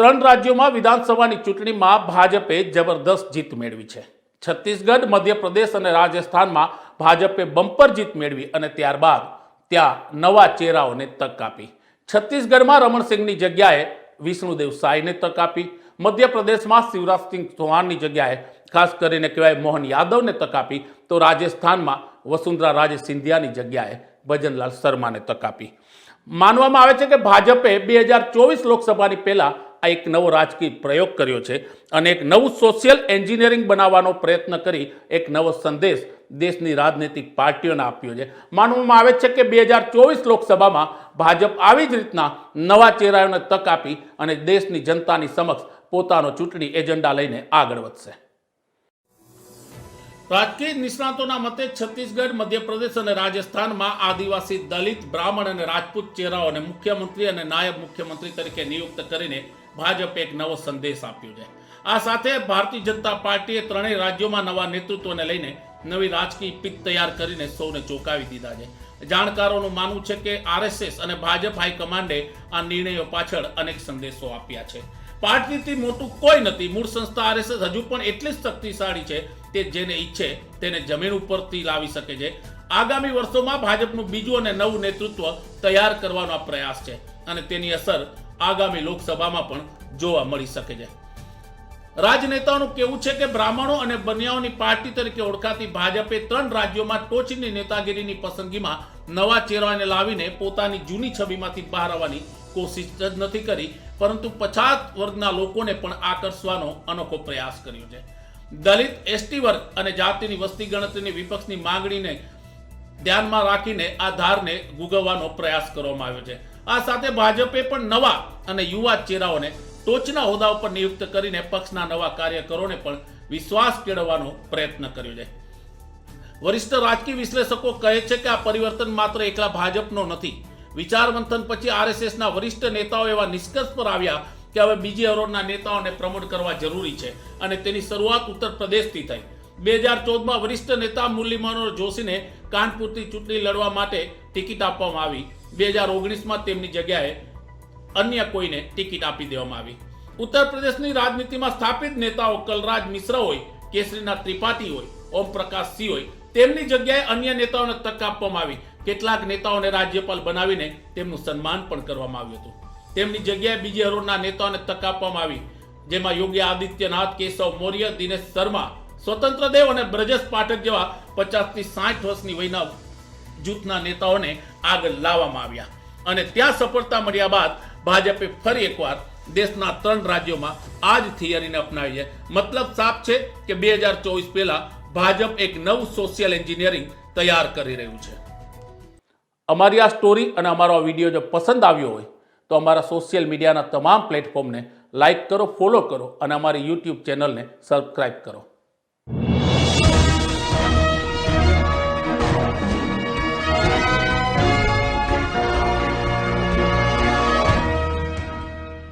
ત્રણ રાજ્યોમાં વિધાનસભાની ચૂંટણીમાં ભાજપે જબરદસ્ત જીત મેળવી છે. છત્તીસગઢ, મધ્યપ્રદેશ અને રાજસ્થાનમાં ભાજપે બમ્પર જીત મેળવી અને ત્યારબાદ ત્યાં નવા ચહેરાઓને તક આપી. છત્તીસગઢમાં રમણસિંહની જગ્યાએ વિષ્ણુદેવ સાંઈને તક આપી. મધ્યપ્રદેશમાં શિવરાજસિંહ ચૌહાણની જગ્યાએ ખાસ કરીને કહેવાય મોહન યાદવને તક આપી. તો રાજસ્થાનમાં વસુંધરા રાજે સિંધિયાની જગ્યાએ ભજનલાલ શર્માને તક આપી. માનવામાં આવે છે કે ભાજપે બે હજાર ચોવીસ લોકસભાની પહેલા આ એક નવો રાજકીય પ્રયોગ કર્યો છે અને એક નવું સોશિયલ એન્જિનિયરિંગ બનાવવાનો પ્રયત્ન કરી એક નવો સંદેશ દેશની રાજનૈતિક પાર્ટીઓને આપ્યો છે. માનવામાં આવે છે કે બે હજાર ચોવીસ લોકસભામાં ભાજપ આવી જ રીતના નવા ચહેરાઓને તક આપી અને દેશની જનતાની સમક્ષ પોતાનો ચૂંટણી એજન્ડા લઈને આગળ વધશે. રાજકીય નિષ્ણાતોના મતે છત્તીસગઢ, મધ્યપ્રદેશ અને રાજસ્થાનમાં આદિવાસી દલિત, બ્રાહ્મણ અને રાજપૂત ચહેરાઓને મુખ્યમંત્રી અને નાયબ મુખ્યમંત્રી તરીકે નિયુક્ત કરીને ભાજપે એક નવો સંદેશ આપ્યો છે. આ સાથે ભારતીય જનતા પાર્ટીએ ત્રણેય રાજ્યોમાં નવા નેતૃત્વને લઈને નવી રાજકીય પીક તૈયાર કરીને સૌને ચોંકાવી દીધા છે. જાણકારોનું માનવું છે કે આરએસએસ અને ભાજપ હાઈકમાન્ડે આ નિર્ણયો પાછળ અનેક સંદેશો આપ્યા છે. પાર્ટીથી મોટું કોઈ નથી. મૂળ સંસ્થા આરએસએસ હજુ પણ એટલી જ શક્તિશાળી છે તે જેને ઈચ્છે તેને જમીન ઉપરથી લાવી શકે છે. આગામી વર્ષોમાં ભાજપનું બીજું અને નવું નેતૃત્વ તૈયાર કરવાનો પ્રયાસ છે અને તેની અસર આગામી લોકસભામાં પણ જોવા મળી શકે છે. રાજનેતાઓનું કેવું છે કે બ્રાહ્મણો અને બનિયાઓની પાર્ટી તરીકે ઓળખાતી ભાજપે ત્રણ રાજ્યોમાં ટોચની નેતાગીરીની પસંદગીમાં નવા ચહેરાને લાવીને પોતાની જૂની છબીમાંથી બહાર આવવાની કોશિશ જ નથી કરી. પરંતુ પછાત વર્ગના લોકોને પણ આકર્ષવાનો અનોખો પ્રયાસ કર્યો છે. દલિત એસટી વર્ગ અને જાતિની વસ્તી ગણતરીની વિપક્ષની માંગણીને ધ્યાનમાં રાખીને આ ધારને ગુગવવાનો પ્રયાસ કરવામાં આવ્યો છે. આ સાથે ભાજપે પણ નવા અને યુવા ચહેરાઓને ટોચના હોદ્દા ઉપર નિયુક્ત કરીને પક્ષના નવા કાર્યકરોને પણ વિશ્વાસ કેળવવાનો પ્રયત્ન કર્યો છે. વરિષ્ઠ રાજકીય વિશ્લેષકો કહે છે કે આ પરિવર્તન માત્ર એકલા ભાજપનો નથી વિચાર મંથન પછી આરએસએસના વરિષ્ઠ નેતાઓ એવા નિષ્કર્ષ પર આવ્યા કે હવે બીજી હરોળના નેતાઓને પ્રમોટ કરવા જરૂરી છે અને તેની શરૂઆત ઉત્તર પ્રદેશથી થઈ. બે હજાર ચૌદમાં વરિષ્ઠ નેતા મુરલી મનોહર જોશીને કાનપુરથી ચૂંટણી લડવા માટે ટિકિટ આપવામાં આવી. બે હજાર ઓગણીસમાં તેમની જગ્યાએ અન્ય કોઈને ટિકિટ આપી દેવામાં આવી. ઉત્તર પ્રદેશની રાજનીતિમાં સ્થાપિત નેતાઓ કલરાજ મિશ્ર હોય, કેસરીનાથ ત્રિપાઠી હોય ઓમ પ્રકાશ સિંહ હોય તેમની જગ્યાએ અન્ય નેતાઓને તક આપવામાં આવી. કેટલાક નેતાઓને રાજ્યપાલ બનાવીને તેમનું સન્માન પણ કરવામાં આવ્યું હતું. તેમની જગ્યાએ બીજી હરોળના નેતાઓને તક આપવામાં આવી. જેમાં યોગી આદિત્યનાથ, કેશવ મૌર્ય, દિનેશ શર્મા, સ્વતંત્ર દેવ અને બ્રજેશ પાઠક જેવા પચાસથી સાઠ વર્ષની વયના જૂથના નેતાઓને આગળ લાવવામાં આવ્યા. અને ત્યાં સફળતા મળ્યા બાદ ભાજપે ફરી એકવાર દેશના ત્રણ રાજ્યોમાં આ જ થિયરીને અપનાવી છે મતલબ સાફ છે કે બે હજાર ચોવીસ પહેલા ભાજપ એક નવું સોશિયલ એન્જિનિયરિંગ તૈયાર કરી રહ્યું છે. અમારી આ સ્ટોરી અને અમારો આ વીડિયો જો પસંદ આવ્યો હોય, તો અમારા સોશિયલ મીડિયાના તમામ પ્લેટફોર્મને લાઈક કરો ફોલો કરો અને અમારી યુટ્યુબ ચેનલને સબસ્ક્રાઈબ કરો.